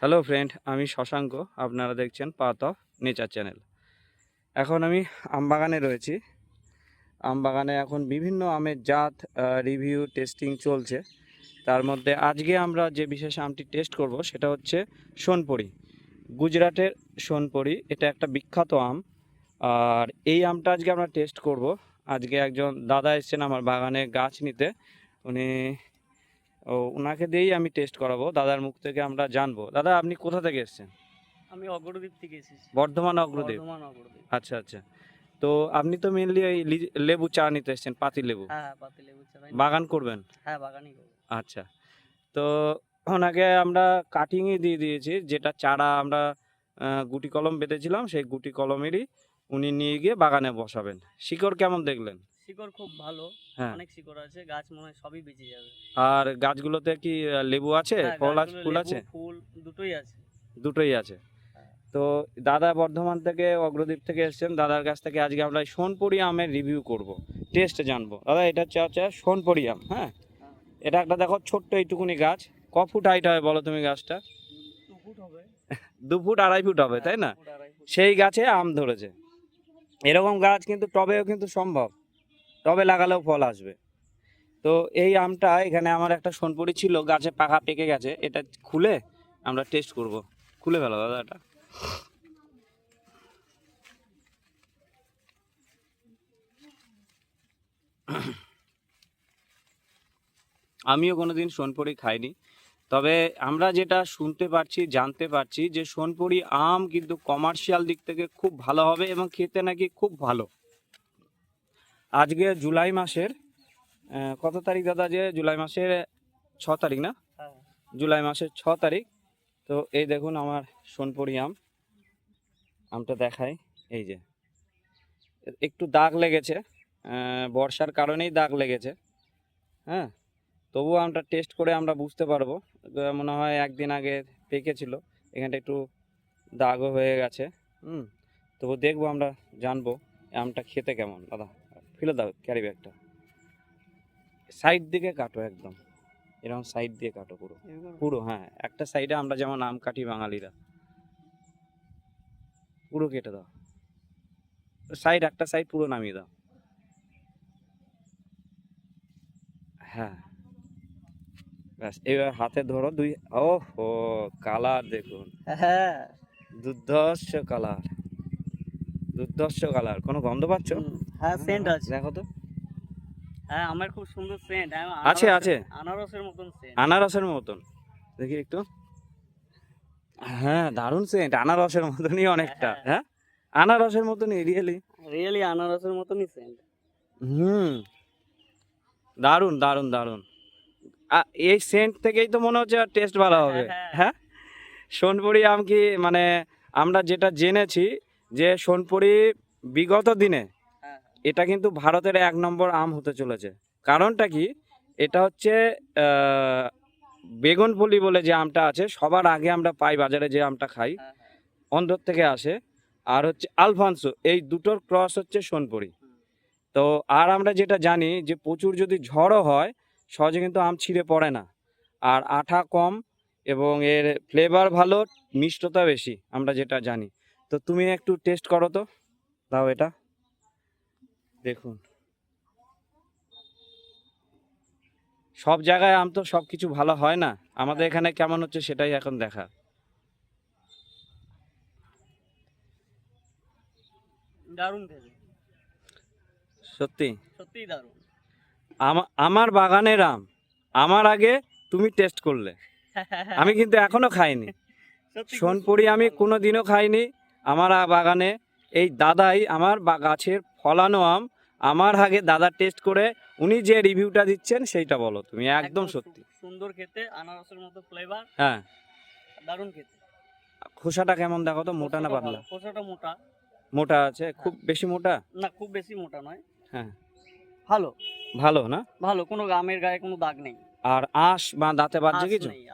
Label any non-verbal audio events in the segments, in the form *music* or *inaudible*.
Hello friend আমি শশাঙ্ক। আপনারা দেখছেন পাথ অফ নেচার চ্যানেল এখন আমি আমবাগানে রয়েছি। আমবাগানে এখন বিভিন্ন আমের জাত রিভিউ টেস্টিং চলছে। তার মধ্যে আজকে আমরা যে বিশেষ আমটি টেস্ট করব, সেটা হচ্ছে সোনপরি। গুজরাটের সোনপরি, এটা একটা বিখ্যাত আম। আর এই আমটা আজকে আমরা টেস্ট করব। আজকে একজন দাদা এসেছেন আমার বাগানে গাছ নিতে। উনি ও ওনাকে দিয়েই আমি টেস্ট করাবো দাদার মুখ থেকে আমরা জানব। দাদা আপনি কোথা থেকে এসেছেন? আমি অগ্রদ্বীপ থেকে এসেছি। বর্ধমান অগ্রদেব বর্ধমান অগ্রদ্বীপ। আচ্ছা আচ্ছা। তো আপনি তো মেনলি ওই লেবু চা নিতে এসেছেন পাতি লেবু? হ্যাঁ হ্যাঁ পাতি লেবু চারাই বাগান করবেন? হ্যাঁ বাগানই করব। আচ্ছা। তো ওনাকে আমরা কাটিংই দিয়ে দিয়েছি যেটা চারা আমরা গুটি কলম বেঁধেছিলাম সেই গুটি কলমেরই উনি নিয়ে গিয়ে বাগানে বসাবেন। শিকড় কেমন দেখলেন? শিকড় খুব ভালো হ্যাঁ। অনেক শিকড় আছে গাছ মনে হয় সবই বেঁচে যাবে। আর গাছগুলোতে কি লেবু আছে? হ্যাঁ, ফল আছে গাছগুলো ফুল লেবু, আছে? ফুল দুটোই আছে। দুটোই আছে। হ্যাঁ। তো দাদা বর্ধমান থেকে অগ্রদ্বীপ থেকে এসেছেন দাদার কাছ থেকে আজকে আমরা এই সোনপুরি আমের রিভিউ করব। টেস্ট জানব। দাদা এটা হচ্ছে হচ্ছে সোনপুরি আম হ্যাঁ? এটা একটা দেখো ছোট্ট এইটুকুনি গাছ। ক ফুট হাইট হবে বলো তুমি গাছটা? দু ফুট হবে। দু ফুট আড়াই ফুট হবে তাই না। সেই গাছে আম ধরেছে। এরকম গাছ কিন্তু টবেও কিন্তু সম্ভব। টবে লাগালেও ফল আসবে। তো এই আমটা এখানে আমার একটা সোনপুরি ছিল, গাছে পাকা পেকে গেছে, এটা খুলে আমরা টেস্ট করব। খুলে ফেলো দাদা এটা। আমিও কোনোদিন সোনপুরি খাইনি, তবে আমরা যেটা শুনতে পারছি, জানতে পারছি যে সোনপুরি আম কিন্তু কমার্শিয়াল দিক থেকে খুব ভালো হবে এবং খেতে নাকি খুব ভালো। আজকে জুলাই মাসের কত তারিখ দাদা যে জুলাই মাসের ছ তারিখ না? হ্যাঁ। জুলাই মাসের ছ তারিখ। তো এই দেখুন আমার সোনপুরি আম। আমটা দেখাই। এই যে। একটু দাগ লেগেছে বর্ষার কারণেই দাগ লেগেছে। হ্যাঁ তবুও আমটা টেস্ট করে আমরা বুঝতে পারব। মনে হয় একদিন আগে পেকেছিল এখানটা একটু দাগও হয়ে গেছে। হুম তবু দেখব আমরা জানব আমটা খেতে কেমন দাদা। ফেলে দাও ক্যারি ব্যাগটা সাইড দিকে কাটো একদম। এরকম সাইড দিয়ে কাটো পুরো। পুরো হ্যাঁ। একটা সাইডে আমরা যেমন আম কাটি বাঙালিরা পুরো কেটে দাও। সাইড একটা সাইড পুরো নামিয়ে দাও। হ্যাঁ। ব্যাস এবার হাতে ধরো দুই ও হো কালার দেখুন। হ্যাঁ। দুর্ধর্ষ কালার দুর্ধর্ষ কালার কোনো গন্ধ পাচ্ছ? হ্যাঁ সেন্ট আছে। দেখো তো। হ্যাঁ আমার খুব সুন্দর সেন্ট আছে, আছে। আনারসের মতন সেন্ট আনারসের মতন। দেখি একটু। হ্যাঁ দারুণ সেন্ট আনারসের মতনই অনেকটা হ্যাঁ। আনারসের মতনই রিয়েলি রিয়েলি আনারসের মতনই সেন্ট হুম। দারুণ দারুণ দারুণ। এই সেন্ট থেকেই তো মনে হচ্ছে টেস্ট ভালো হবে। হ্যাঁ, হ্যাঁ? সোনপুরি আম কি মানে আমরা যেটা জেনেছি যে সোনপুরি বিগত দিনে হ্যাঁ এটা কিন্তু ভারতের এক নম্বর আম হতে চলেছে। কারণটা কি? এটা হচ্ছে বেগুনফুলি বলে যে আমটা আছে সবার আগে আমরা পাই বাজারে যে আমটা খাই হ্যাঁ অন্ধ্র থেকে আসে। আর হচ্ছে আলফানসো এই দুটোর ক্রস হচ্ছে সোনপুরি। তো আর আমরা যেটা জানি যে প্রচুর যদি ঝড়ও হয় সহজে কিন্তু আম ছিঁড়ে পড়ে না। আর আঠা কম এবং এর ফ্লেভার ভালো মিষ্টতা বেশি আমরা যেটা জানি। তো তুমি একটু টেস্ট করো তো। দাও এটা। দেখুন। সব জায়গায় আম তো সব কিছু ভালো হয় না। আমাদের এখানে কেমন হচ্ছে সেটাই এখন দেখা। দারুণ সত্যি? দারুণ। আমা- আমার বাগানের আম আমার আগে তুমি টেস্ট করলে। আমি কিন্তু এখনও খাইনি। সোনপুরি আমি কোনো দিনও খাইনি। আমার বাগানে এই দাদাই আমার বা গাছের ফলানো আম আমার আগে দাদা টেস্ট করে উনি যে রিভিউটা দিচ্ছেন সেইটা বলো তুমি একদম সত্যি। সুন্দর খেতে আনারসের মতো ফ্লেভার হ্যাঁ। দারুণ খেতে। খোসাটা কেমন দেখো তো মোটা না পাতলা? খোসাটা মোটা। মোটা আছে? খুব বেশি মোটা? না খুব বেশি মোটা নয়। হ্যাঁ। ভালো। ভালো না? ভালো কোনো আমের গায়ে কোনো দাগ নেই। আর আঁশ বা দাঁতে বাজছে কিছু? নেই,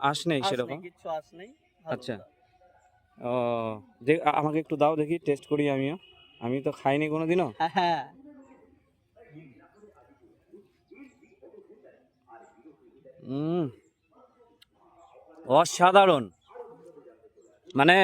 আঁশ। নেই সেরকম? কিছু আঁশ নেই আচ্ছা। ও আমাকে একটু দাও দেখি টেস্ট করি আমিও। আমি তো খাইনি কোনো দিনও হ্যাঁ, হ্যাঁ অসাধারণ। মানে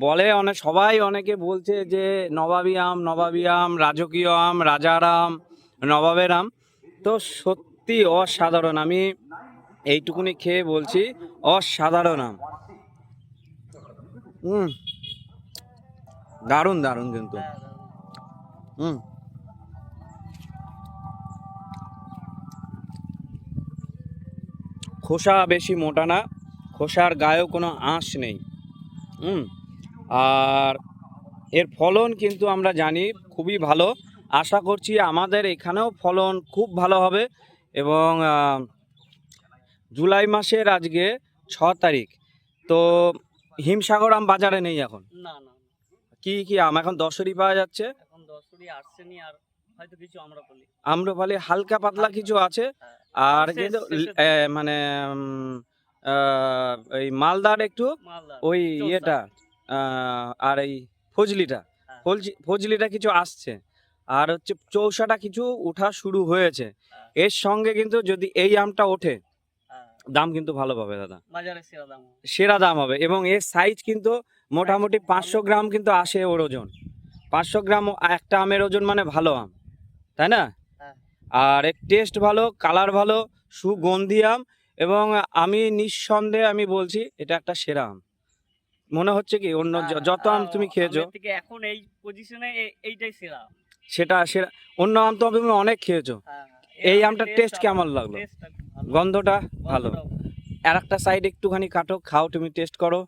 বলে অনেক সবাই অনেকে বলছে যে নবাবী আম নবাবী আম রাজকীয় আম রাজার আম নবাবের আম। তো সত্যি অসাধারণ। আমি এইটুকুনি খেয়ে বলছি অসাধারণ আম। হুম দারুণ দারুণ কিন্তু। হ্যাঁ, হুম। খোসা বেশি মোটা না খোসার গায়েও কোনো আঁশ নেই। হুম আর এর ফলন কিন্তু আমরা জানি খুবই ভালো। আশা করছি আমাদের এখানেও ফলন খুব ভালো হবে এবং জুলাই মাসের আজকে ছ তারিখ। তো হিমসাগর আম বাজারে নেই এখন? না না। কি কি আম? এখন দশরই পাওয়া যাচ্ছে? আসছেনি আর হয়তো কিছু আমরা বলি। আম্রপালি হালকা পাতলা কিছু আছে। হ্যাঁ। আর কিন্তু মানে এই মালদার একটু ওই। ইয়েটা আর এই ফজলিটা। হ্যাঁ। ফজলিটা কিছু আসছে। আর হচ্ছে চৌসাটা কিছু ওঠা শুরু হয়েছে। হ্যাঁ। এর সঙ্গে কিন্তু যদি এই আমটা ওঠে দাম কিন্তু ভালো পাবে দাদা। সেরা দাম হবে। এবং এর সাইজ কিন্তু মোটামুটি পাঁচশো গ্রাম কিন্তু আসে ওর ওজন। পাঁচশো গ্রাম একটা আমের ওজন মানে ভালো আম তাই না? হ্যাঁ। আর টেস্ট ভালো কালার ভালো সুগন্ধি আম এবং আমি নিঃসন্দেহে আমি বলছি এটা একটা সেরা আম। মনে হচ্ছে কি অন্য হ্যাঁ, যত আম তুমি খেয়েছো। এখন এই পজিশনে এইটাই সেরা সেটা সেরা অন্য আম তো তুমি অনেক খেয়েছো। হ্যাঁ। এই আমটার টেস্ট কেমন লাগল। গন্ধটা ভালো। আর একটা সাইড একটুখানি কাটো খাও তুমি টেস্ট করো।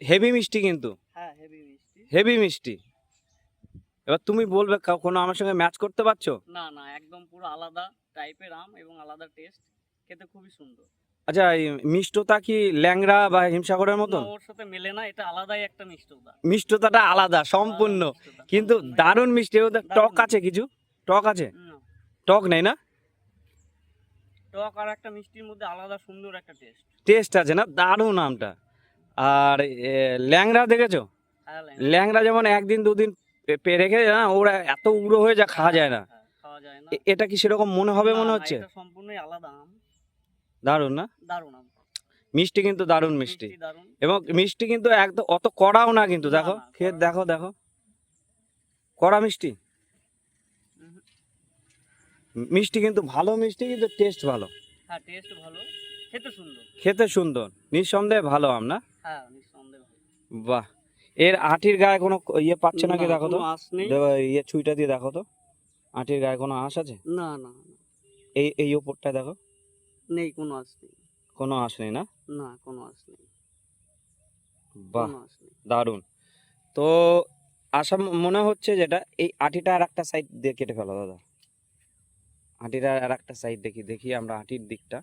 হেভি মিষ্টি কিন্তু। হ্যাঁ হেভি মিষ্টি। হেভি মিষ্টি। এবার তুমি বলবে কোনো আমার সঙ্গে ম্যাচ করতে পারছ? না না একদম পুরো আলাদা টাইপের আম এবং আলাদা টেস্ট খেতে খুবই সুন্দর। আচ্ছা এই মিষ্টতা কি ল্যাংড়া বা হিমসাগরের মতন? না, ওর সাথে মেলে না এটা আলাদাই একটা মিষ্টতা। মিষ্টতাটা আলাদা সম্পূর্ণ। কিন্তু। দারুণ মিষ্টি টক আছে কিছু? টক আছে? না, টক নেই না? টক আর একটা মিষ্টির মধ্যে আলাদা সুন্দর একটা টেস্ট টেস্ট আছে না? দারুণ আমটা। আর ল্যাংড়া দেখেছ? ল্যাংড়া। যেমন একদিন দুদিন রেখে না ওরা এত উড়ো হয়ে যা খাওয়া যায় না। না। এ- এটা কি সেরকম মনে হবে মনে হচ্ছে? সম্পূর্ণই আলাদা দারুণ না? দারুণ মিষ্টি কিন্তু দারুণ মিষ্টি। এবং মিষ্টি কিন্তু একদম অত কড়াও না কিন্তু দেখো খেয়ে দেখো দেখো। কড়া মিষ্টি? মিষ্টি কিন্তু ভালো মিষ্টি কিন্তু টেস্ট ভালো। হ্যাঁ টেস্ট ভালো। খেতে সুন্দর। খেতে সুন্দর। নিঃসন্দেহে ভালো আম না? হ্যাঁ নিঃসন্দেহে বাহ। এর আটির গায়ে কোনো ইয়ে পাচ্ছে নাকি দেখো তো? ইয়ে ছুঁইটা দিয়ে দেখো তো। আটির গায়ে কোনো আঁশ আছে? না না এই এই ওপরটা দেখো। নেই কোনো আঁশ নেই। কোনো আঁশ নেই না? না কোনো আঁশ নেই। বাহ দারুণ। তো আশা মনে হচ্ছে যেটা এই আটিটা আর একটা সাইড দিয়ে কেটে ফেলো দাদা। আটিটা আর একটা সাইড দেখি দেখি আমরা আটির দিকটা।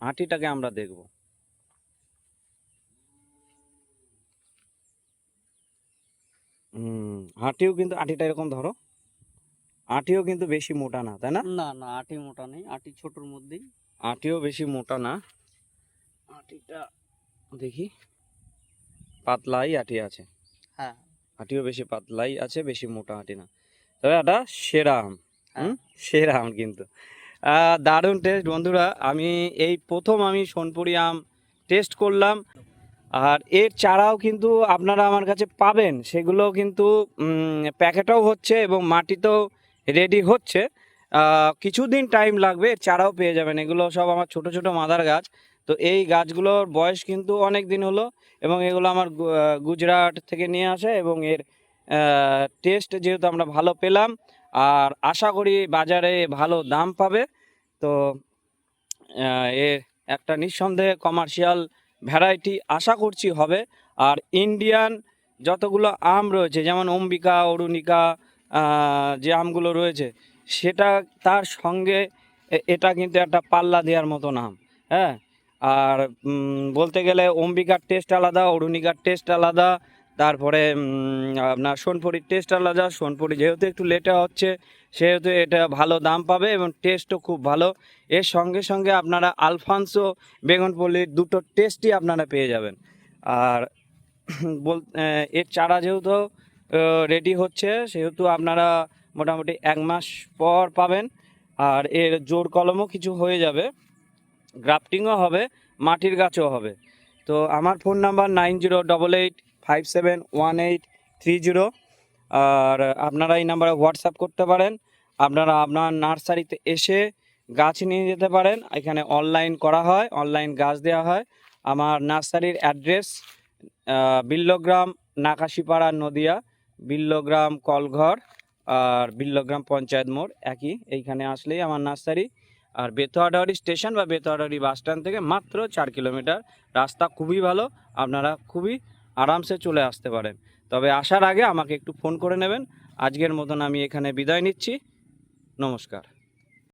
আটিটাকে আমরা দেখব। হুম আটিও কিন্তু আটিটা এরকম ধরো। আটিও কিন্তু বেশি মোটা না তাই না? না না আটি মোটা নেই। আটি ছোটর মধ্যেই। আটিও বেশি মোটা না। আটিটা দেখি। পাতলাই আটি আছে। হ্যাঁ। আটিও বেশি পাতলাই আছে বেশি মোটা আটি না। তবে এটা সেরা আম। হুম? সেরা আম কিন্তু। দারুণ টেস্ট বন্ধুরা, আমি এই প্রথম আমি সোনপুরি আম টেস্ট করলাম। আর এর চারাও কিন্তু আপনারা আমার কাছে পাবেন, সেগুলো কিন্তু প্যাকেটও হচ্ছে এবং মাটিতেও রেডি হচ্ছে। কিছুদিন টাইম লাগবে, এর চারাও পেয়ে যাবেন। এগুলো সব আমার ছোট ছোট মাদার গাছ। তো এই গাছগুলোর বয়স কিন্তু অনেক দিন হলো এবং এগুলো আমার গুজরাট থেকে নিয়ে আসে এবং এর টেস্ট যেহেতু আমরা ভালো পেলাম আর আশা করি বাজারে ভালো দাম পাবে। তো এ একটা নিঃসন্দেহে কমার্শিয়াল ভ্যারাইটি আশা করছি হবে। আর ইন্ডিয়ান যতগুলো আম রয়েছে, যেমন অম্বিকা, অরুণিকা যে আমগুলো রয়েছে, সেটা তার সঙ্গে এটা কিন্তু একটা পাল্লা দেওয়ার মতন আম হ্যাঁ? আর বলতে গেলে অম্বিকার টেস্ট আলাদা, অরুণিকার টেস্ট আলাদা তারপরে আপনার সোনপুরির টেস্ট আলাদা, সোনপুরি যেহেতু একটু লেটে হচ্ছে, সেহেতু এটা ভালো দাম পাবে এবং টেস্টও খুব ভালো। এর সঙ্গে সঙ্গে আপনারা আলফানসো বেগুনপল্লির দুটো টেস্টই আপনারা পেয়ে যাবেন। আর *clears throat* বল এর চারা যেহেতু রেডি হচ্ছে, সেহেতু আপনারা মোটামুটি এক মাস পর পাবেন। আর এর জোর কলমও কিছু হয়ে যাবে গ্রাফটিংও হবে, মাটির গাছও হবে। তো আমার phone number nine zero double eight five seven one eight three zero আর আপনারা এই নাম্বারে হোয়াটসঅ্যাপ করতে পারেন। আপনারা আপনার নার্সারিতে এসে গাছ নিয়ে যেতে পারেন। এখানে অনলাইন করা হয় অনলাইন গাছ দেওয়া হয়। আমার নার্সারির অ্যাড্রেস বিল্লগ্রাম, নাকাশিপাড়া, নদিয়া, বিল্লগ্রাম, কলঘর আর বিল্লগ্রাম পঞ্চায়েত মোড়। একই, এইখানে আসলেই আমার নার্সারি। আর বেতোয়াডারি স্টেশন বা বেতোয়াডারি বাস স্ট্যান্ড থেকে মাত্র চার কিলোমিটার। রাস্তা খুবই ভালো। আপনারা খুবই আরামসে চলে আসতে পারেন। তবে আসার আগে আমাকে একটু ফোন করে নেবেন। আজকের মতন আমি এখানে বিদায় নিচ্ছি। নমস্কার।